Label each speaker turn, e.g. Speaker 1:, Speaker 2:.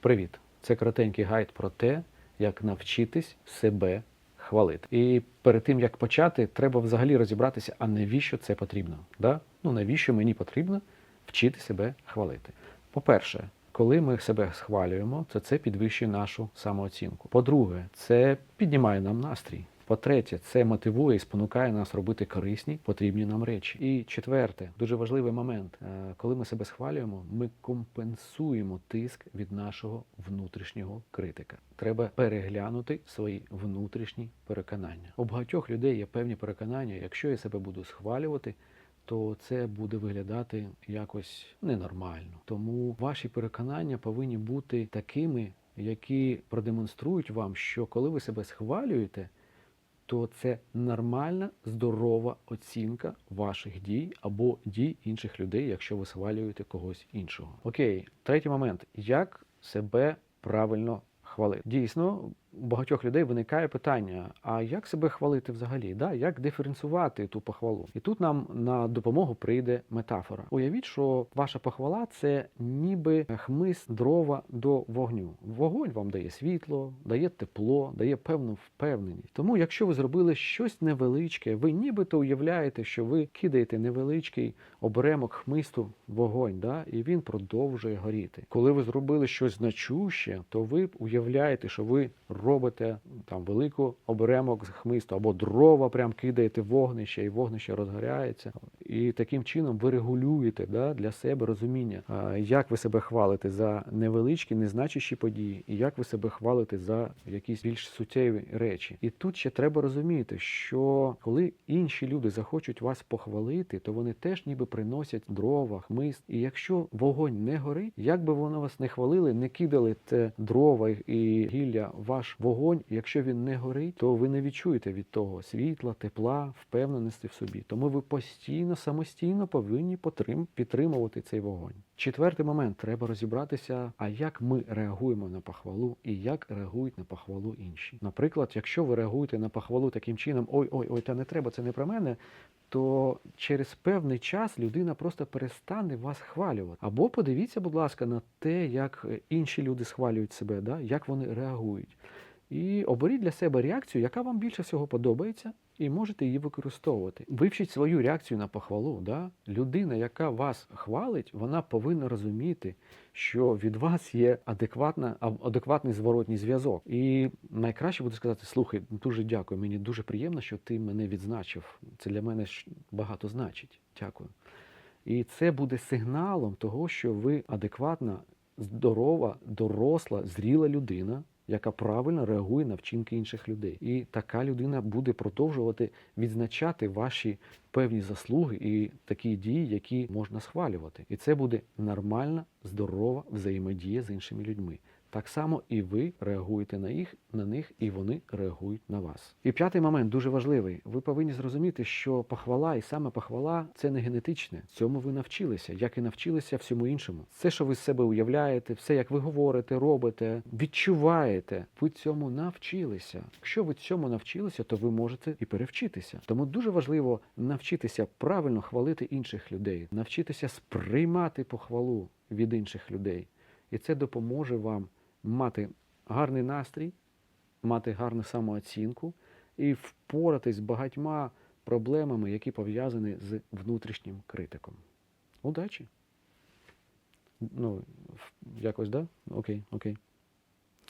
Speaker 1: Привіт! Це коротенький гайд про те, як навчитись себе хвалити. І перед тим як почати, треба взагалі розібратися, а навіщо це потрібно? Да? Ну навіщо мені потрібно вчити себе хвалити? По-перше, коли ми себе схвалюємо, то це підвищує нашу самооцінку. По-друге, це піднімає нам настрій. По-третє, це мотивує і спонукає нас робити корисні, потрібні нам речі. І четверте, дуже важливий момент. Е, Коли ми себе схвалюємо, ми компенсуємо тиск від нашого внутрішнього критика. Треба переглянути свої внутрішні переконання. У багатьох людей є певні переконання, якщо я себе буду схвалювати, то це буде виглядати якось ненормально. Тому ваші переконання повинні бути такими, які продемонструють вам, що коли ви себе схвалюєте, то це нормальна, здорова оцінка ваших дій або дій інших людей, якщо ви схвалюєте когось іншого. Окей, третій момент: як себе правильно хвалити? Дійсно, у багатьох людей виникає питання: а як себе хвалити взагалі? Да? Як диференціювати ту похвалу? І тут нам на допомогу прийде метафора. Уявіть, що ваша похвала це ніби хмиз дрова до вогню. Вогонь вам дає світло, дає тепло, дає певну впевненість. Тому, якщо ви зробили щось невеличке, ви нібито уявляєте, що ви кидаєте невеличкий оберемок хмисту вогонь, да? і він продовжує горіти. Коли ви зробили щось значуще, то ви уявляєте, що ви робите там велику оберемок з хмисту або дрова, прям кидаєте вогнище, і вогнище розгоряється. І таким чином ви регулюєте да, для себе розуміння, як ви себе хвалите за невеличкі, незначущі події, і як ви себе хвалите за якісь більш суттєві речі. І тут ще треба розуміти, що коли інші люди захочуть вас похвалити, то вони теж ніби приносять дрова, хмист. І якщо вогонь не горить, як би вони вас не хвалили, не кидали те дрова і гілля ваш вогонь. Якщо він не горить, то ви не відчуєте від того світла, тепла, впевненості в собі. Тому ви постійно самостійно повинні підтримувати цей вогонь. Четвертий момент треба розібратися, а як ми реагуємо на похвалу і як реагують на похвалу інші. Наприклад, якщо ви реагуєте на похвалу таким чином, ой, ой, ой, та не треба, це не про мене. То через певний час людина просто перестане вас хвалювати. Або подивіться, будь ласка, на те, як інші люди схвалюють себе, да? як вони реагують. І оберіть для себе реакцію, яка вам більше всього подобається, і можете її використовувати. Вивчіть свою реакцію на похвалу. Да? Людина, яка вас хвалить, вона повинна розуміти, що від вас є адекватна, адекватний зворотній зв'язок. І найкраще буде сказати: слухай, дуже дякую, мені дуже приємно, що ти мене відзначив. Це для мене багато значить. Дякую. І це буде сигналом того, що ви адекватна, здорова, доросла, зріла людина, яка правильно реагує на вчинки інших людей. І така людина буде продовжувати відзначати ваші певні заслуги і такі дії, які можна схвалювати. І це буде нормальна, здорова взаємодія з іншими людьми. Так само і ви реагуєте на їх, на них, і вони реагують на вас. І п'ятий момент дуже важливий. Ви повинні зрозуміти, що похвала і саме похвала це не генетичне. Цьому ви навчилися, як і навчилися всьому іншому. Все, що ви з себе уявляєте, все, як ви говорите, робите, відчуваєте, ви цьому навчилися. Якщо ви цьому навчилися, то ви можете і перевчитися. Тому дуже важливо навчитися правильно хвалити інших людей, навчитися сприймати похвалу від інших людей. І це допоможе вам мати гарний настрій, мати гарну самооцінку і впоратись з багатьма проблемами, які пов'язані з внутрішнім критиком. Удачі! Ну, якось, да? Окей, окей.